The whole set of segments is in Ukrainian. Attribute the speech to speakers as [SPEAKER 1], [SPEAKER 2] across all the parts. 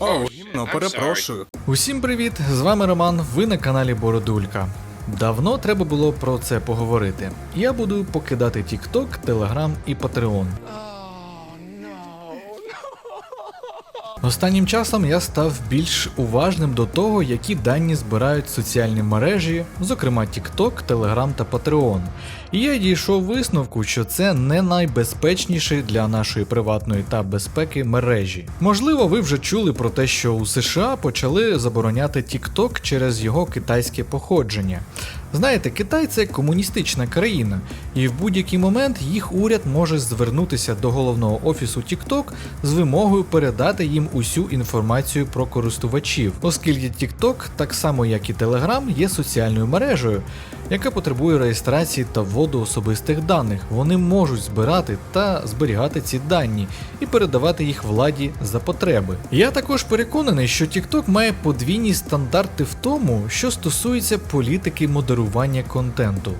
[SPEAKER 1] О, гімно, перепрошую.
[SPEAKER 2] Усім привіт! З вами Роман. Ви на каналі Бородулька. Давно треба було про це поговорити. Я буду покидати TikTok, Telegram і Patreon. Останнім часом я став більш уважним до того, які дані збирають соціальні мережі, зокрема TikTok, Telegram та Patreon. І я дійшов висновку, що це не найбезпечніші для нашої приватної та безпеки мережі. Можливо, ви вже чули про те, що у США почали забороняти TikTok через його китайське походження. Знаєте, Китай це комуністична країна, і в будь-який момент їх уряд може звернутися до головного офісу TikTok з вимогою передати їм усю інформацію про користувачів, оскільки TikTok, так само як і Telegram, є соціальною мережею, яка потребує реєстрації та вводу особистих даних. Вони можуть збирати та зберігати ці дані і передавати їх владі за потреби. Я також переконаний, що TikTok має подвійні стандарти в тому, що стосується політики модерування контенту.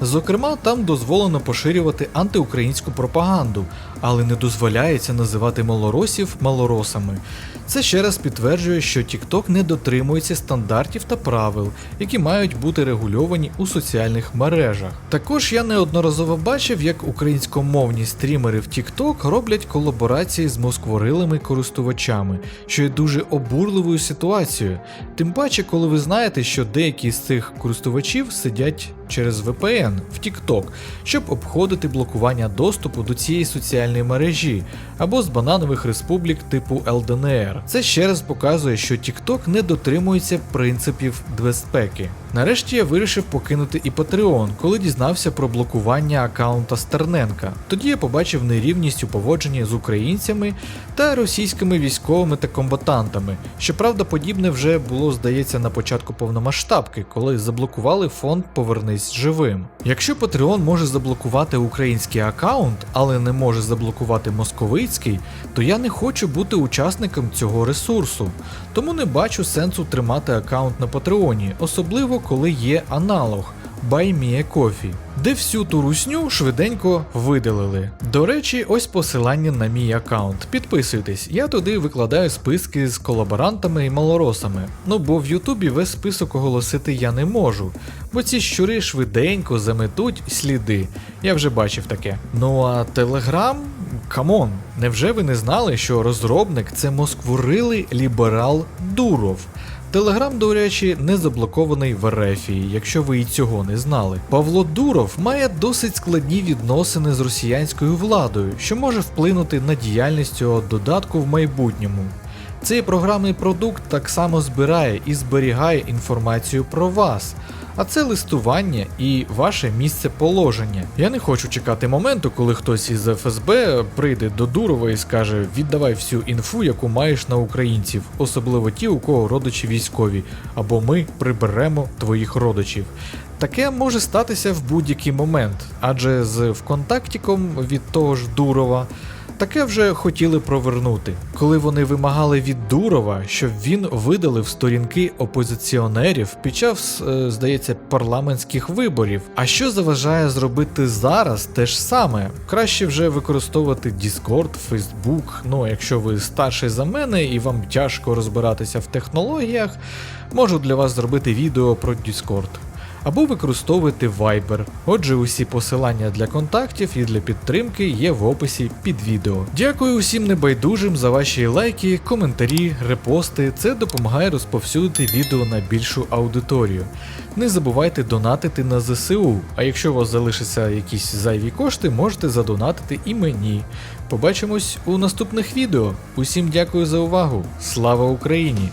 [SPEAKER 2] Зокрема, там дозволено поширювати антиукраїнську пропаганду, але не дозволяється називати малоросів малоросами. Це ще раз підтверджує, що TikTok не дотримується стандартів та правил, які мають бути регульовані у соціальних мережах. Також я неодноразово бачив, як українськомовні стрімери в TikTok роблять колаборації з москворилими користувачами, що є дуже обурливою ситуацією. Тим паче, коли ви знаєте, що деякі з цих користувачів сидять через VPN в TikTok, щоб обходити блокування доступу до цієї соціальної мережі або з бананових республік типу ЛДНР. Це ще раз показує, що TikTok не дотримується принципів безпеки. Нарешті я вирішив покинути і Patreon, коли дізнався про блокування аккаунта Стерненка. Тоді я побачив нерівність у поводженні з українцями та російськими військовими та комбатантами. Щоправда, подібне вже було, здається, на початку повномасштабки, коли заблокували фонд Повернись живим. Якщо Patreon може заблокувати український аккаунт, але не може заблокувати московицький, то я не хочу бути учасником цього ресурсу. Тому не бачу сенсу тримати аккаунт на Патреоні, особливо коли є аналог. BuyMeACoffee, де всю ту русню швиденько видалили. До речі, ось посилання на мій аккаунт. Підписуйтесь, я туди викладаю списки з колаборантами і малоросами. Ну бо в Ютубі весь список оголосити я не можу, бо ці щури швиденько заметуть сліди. Я вже бачив таке. Ну а Телеграм. Камон, невже ви не знали, що розробник це москворилий ліберал Дуров? Телеграм, до речі, не заблокований в Ерефії, якщо ви і цього не знали. Павло Дуров має досить складні відносини з росіянською владою, що може вплинути на діяльність цього додатку в майбутньому. Цей програмний продукт так само збирає і зберігає інформацію про вас. А це листування і ваше місце положення. Я не хочу чекати моменту, коли хтось із ФСБ прийде до Дурова і скаже: віддавай всю інфу, яку маєш на українців, особливо ті, у кого родичі військові, або ми приберемо твоїх родичів. Таке може статися в будь-який момент, адже з ВКонтактіком від того ж Дурова. Таке вже хотіли провернути, коли вони вимагали від Дурова, щоб він видалив сторінки опозиціонерів під час, е, здається, парламентських виборів. А що заважає зробити зараз те ж саме? Краще вже використовувати Discord, Facebook. Ну, якщо ви старший за мене і вам тяжко розбиратися в технологіях, можу для вас зробити відео про Discord або використовуйте Viber. Отже, усі посилання для контактів і для підтримки є в описі під відео. Дякую усім небайдужим за ваші лайки, коментарі, репости. Це допомагає розповсюдити відео на більшу аудиторію. Не забувайте донатити на ЗСУ, а якщо у вас залишаться якісь зайві кошти, можете задонатити і мені. Побачимось у наступних відео. Усім дякую за увагу. Слава Україні!